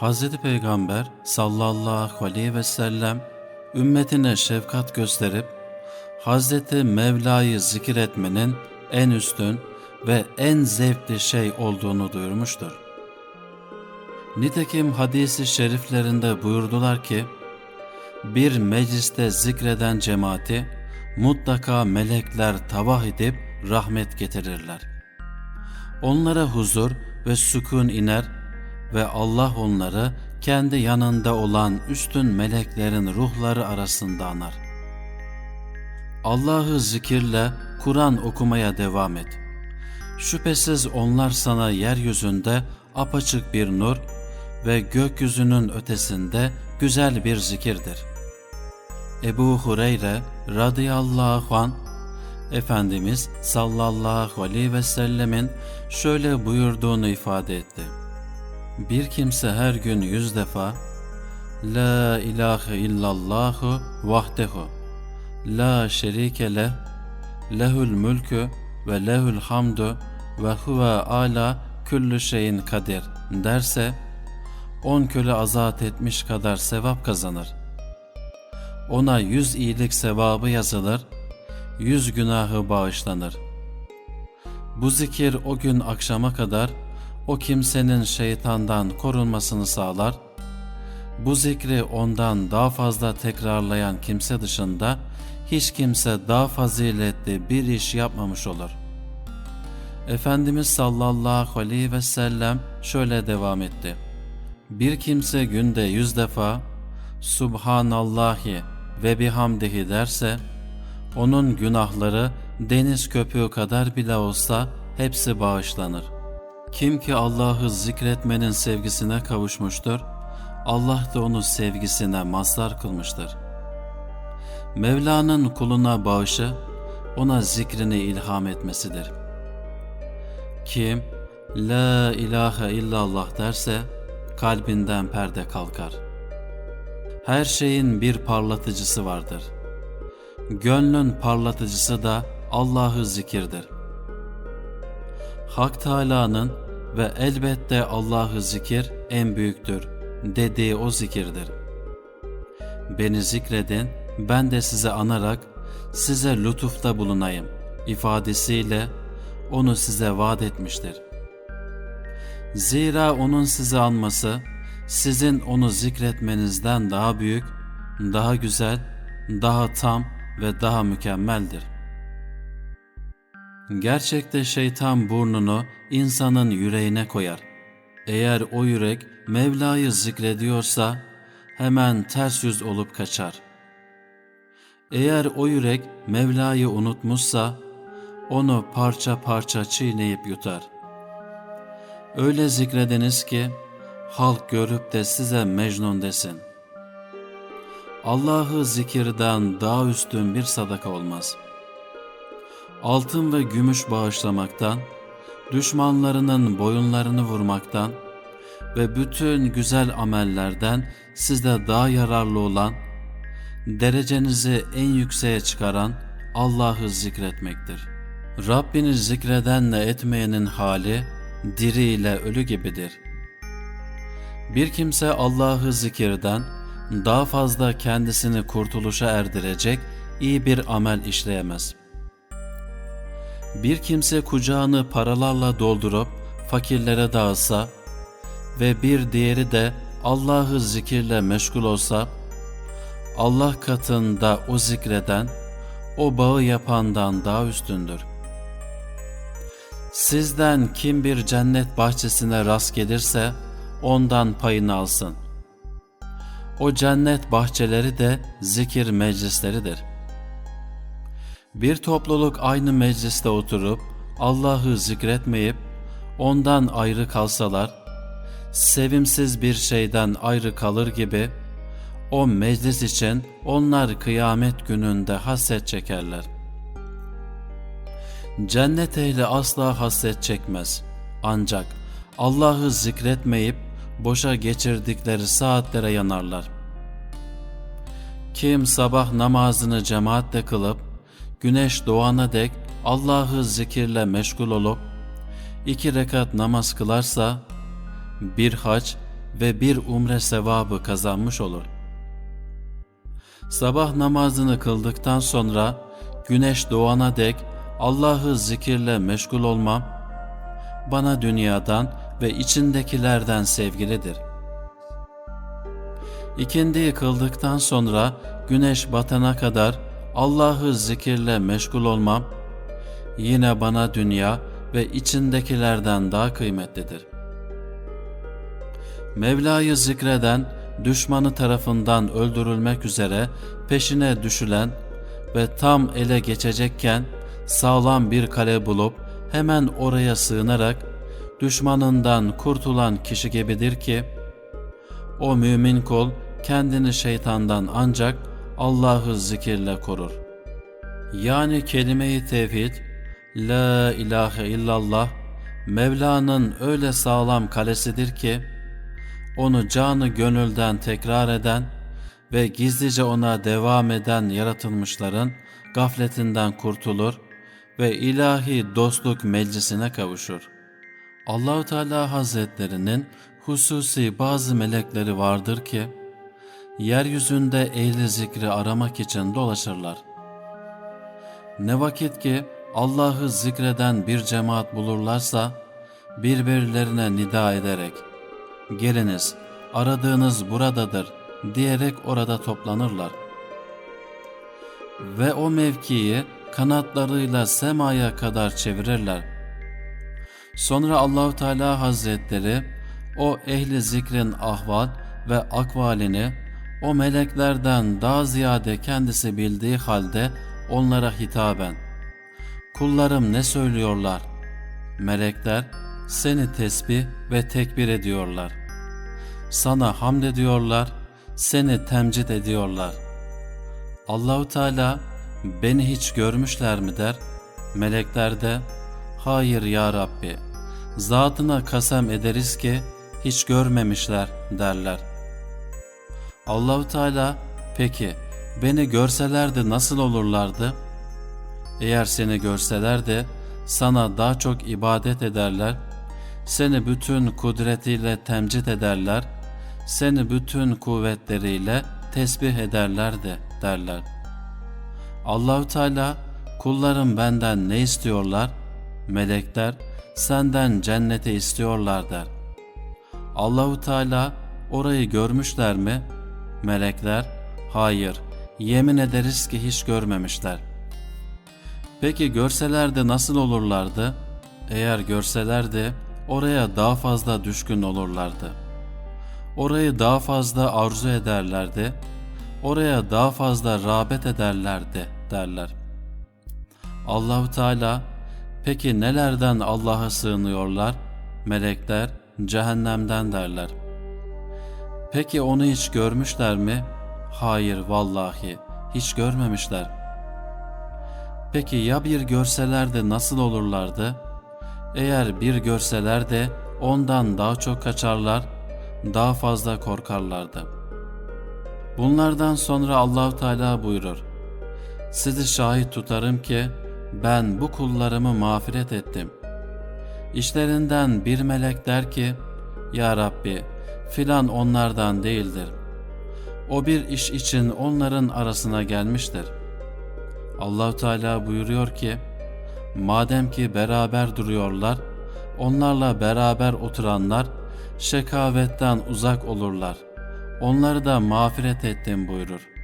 Hz. Peygamber sallallahu aleyhi ve sellem ümmetine şefkat gösterip Hz. Mevla'yı zikir etmenin en üstün ve en zevkli şey olduğunu duyurmuştur. Nitekim hadisi şeriflerinde buyurdular ki, bir mecliste zikreden cemaati mutlaka melekler tavah edip rahmet getirirler. Onlara huzur ve sükun iner ve Allah onları kendi yanında olan üstün meleklerin ruhları arasında anar. Allah'ı zikirle Kur'an okumaya devam et. Şüphesiz onlar sana yeryüzünde apaçık bir nur ve gökyüzünün ötesinde güzel bir zikirdir. Ebu Hureyre radıyallahu an Efendimiz sallallahu aleyhi ve sellemin şöyle buyurduğunu ifade etti. Bir kimse her gün yüz defa La ilahe illallahu vahdehu La şerike leh Lehül mülkü ve lehül hamdu ve huve ala küllü şeyin kadir derse on köle azat etmiş kadar sevap kazanır. Ona yüz iyilik sevabı yazılır, yüz günahı bağışlanır. Bu zikir o gün akşama kadar o kimsenin şeytandan korunmasını sağlar. Bu zikri ondan daha fazla tekrarlayan kimse dışında hiç kimse daha faziletli bir iş yapmamış olur. Efendimiz sallallahu aleyhi ve sellem şöyle devam etti. Bir kimse günde yüz defa Subhanallahi ve bihamdihi derse, onun günahları deniz köpüğü kadar bile olsa hepsi bağışlanır. Kim ki Allah'ı zikretmenin sevgisine kavuşmuştur, Allah da onu sevgisine mazhar kılmıştır. Mevla'nın kuluna bağışı, ona zikrini ilham etmesidir. Kim, La ilahe illallah derse, kalbinden perde kalkar. Her şeyin bir parlatıcısı vardır. Gönlün parlatıcısı da Allah'ı zikirdir. Hak Teâlâ'nın ve elbette Allah'ı zikir en büyüktür dediği o zikirdir. Beni zikredin, ben de size anarak size lütufta bulunayım ifadesiyle onu size vaat etmiştir. Zira onun size anması, sizin onu zikretmenizden daha büyük, daha güzel, daha tam ve daha mükemmeldir. Gerçekte şeytan burnunu insanın yüreğine koyar. Eğer o yürek Mevla'yı zikrediyorsa hemen ters yüz olup kaçar. Eğer o yürek Mevla'yı unutmuşsa onu parça parça çiğneyip yutar. Öyle zikrediniz ki halk görüp de size Mecnun desin. Allah'ı zikirden daha üstün bir sadaka olmaz. Altın ve gümüş bağışlamaktan, düşmanlarının boyunlarını vurmaktan ve bütün güzel amellerden sizde daha yararlı olan, derecenizi en yükseğe çıkaran Allah'ı zikretmektir. Rabbini zikredenle etmeyenin hali, diri ile ölü gibidir.'' Bir kimse Allah'ı zikirden daha fazla kendisini kurtuluşa erdirecek iyi bir amel işleyemez. Bir kimse kucağını paralarla doldurup fakirlere dağıtsa ve bir diğeri de Allah'ı zikirle meşgul olsa, Allah katında o zikreden, o bağı yapandan daha üstündür. Sizden kim bir cennet bahçesine rast gelirse, ondan payını alsın. O cennet bahçeleri de zikir meclisleridir. Bir topluluk aynı mecliste oturup Allah'ı zikretmeyip ondan ayrı kalsalar, sevimsiz bir şeyden ayrı kalır gibi o meclis için onlar kıyamet gününde hasret çekerler. Cennet ehli asla hasret çekmez. Ancak Allah'ı zikretmeyip boşa geçirdikleri saatlere yanarlar. Kim sabah namazını cemaatle kılıp, güneş doğana dek Allah'ı zikirle meşgul olup, iki rekat namaz kılarsa, bir haç ve bir umre sevabı kazanmış olur. Sabah namazını kıldıktan sonra güneş doğana dek Allah'ı zikirle meşgul olmam, bana dünyadan ve içindekilerden sevgilidir. İkindiyi kıldıktan sonra güneş batana kadar Allah'ı zikirle meşgul olmam, yine bana dünya ve içindekilerden daha kıymetlidir. Mevla'yı zikreden, düşmanı tarafından öldürülmek üzere peşine düşülen ve tam ele geçecekken sağlam bir kale bulup hemen oraya sığınarak düşmanından kurtulan kişi gibidir ki, o mümin kul kendini şeytandan ancak Allah'ı zikirle korur. Yani kelime-i tevhid, La ilahe illallah, Mevla'nın öyle sağlam kalesidir ki, onu canı gönülden tekrar eden ve gizlice ona devam eden yaratılmışların gafletinden kurtulur ve ilahi dostluk meclisine kavuşur. Allahu Teala Hazretlerinin hususi bazı melekleri vardır ki, yeryüzünde ehli zikri aramak için dolaşırlar. Ne vakit ki Allah'ı zikreden bir cemaat bulurlarsa, birbirlerine nida ederek, geliniz aradığınız buradadır diyerek orada toplanırlar. Ve o mevkiyi kanatlarıyla semaya kadar çevirirler. Sonra Allahu Teala Hazretleri o ehli zikrin ahval ve akvalini o meleklerden daha ziyade kendisi bildiği halde onlara hitaben Kullarım ne söylüyorlar? Melekler seni tesbih ve tekbir ediyorlar. Sana hamd ediyorlar, seni temcid ediyorlar. Allahu Teala beni hiç görmüşler mi der. Melekler de hayır ya Rabbi zatına kasem ederiz ki hiç görmemişler derler. Allahu Teala peki beni görselerdi nasıl olurlardı? Eğer seni görseler de sana daha çok ibadet ederler, seni bütün kudretiyle temcid ederler, seni bütün kuvvetleriyle tesbih ederler de derler. Allahu Teala kullarım benden ne istiyorlar? Melekler senden cennete istiyorlar der. Allahu Teala orayı görmüşler mi? Melekler hayır yemin ederiz ki hiç görmemişler. Peki görselerdi nasıl olurlardı? Eğer görselerdi oraya daha fazla düşkün olurlardı. Orayı daha fazla arzu ederlerdi. Oraya daha fazla rağbet ederlerdi derler. Allahu Teala peki nelerden Allah'a sığınıyorlar? Melekler cehennemden derler. Peki onu hiç görmüşler mi? Hayır vallahi hiç görmemişler. Peki ya bir görselerdi nasıl olurlardı? Eğer bir görseler de ondan daha çok kaçarlar, daha fazla korkarlardı. Bunlardan sonra Allahu Teala buyurur. Sizi şahit tutarım ki ben bu kullarımı mağfiret ettim. İşlerinden bir melek der ki, Ya Rabbi filan onlardan değildir. O bir iş için onların arasına gelmiştir. Allahu Teala buyuruyor ki, madem ki beraber duruyorlar, onlarla beraber oturanlar şekavetten uzak olurlar. Onları da mağfiret ettim buyurur.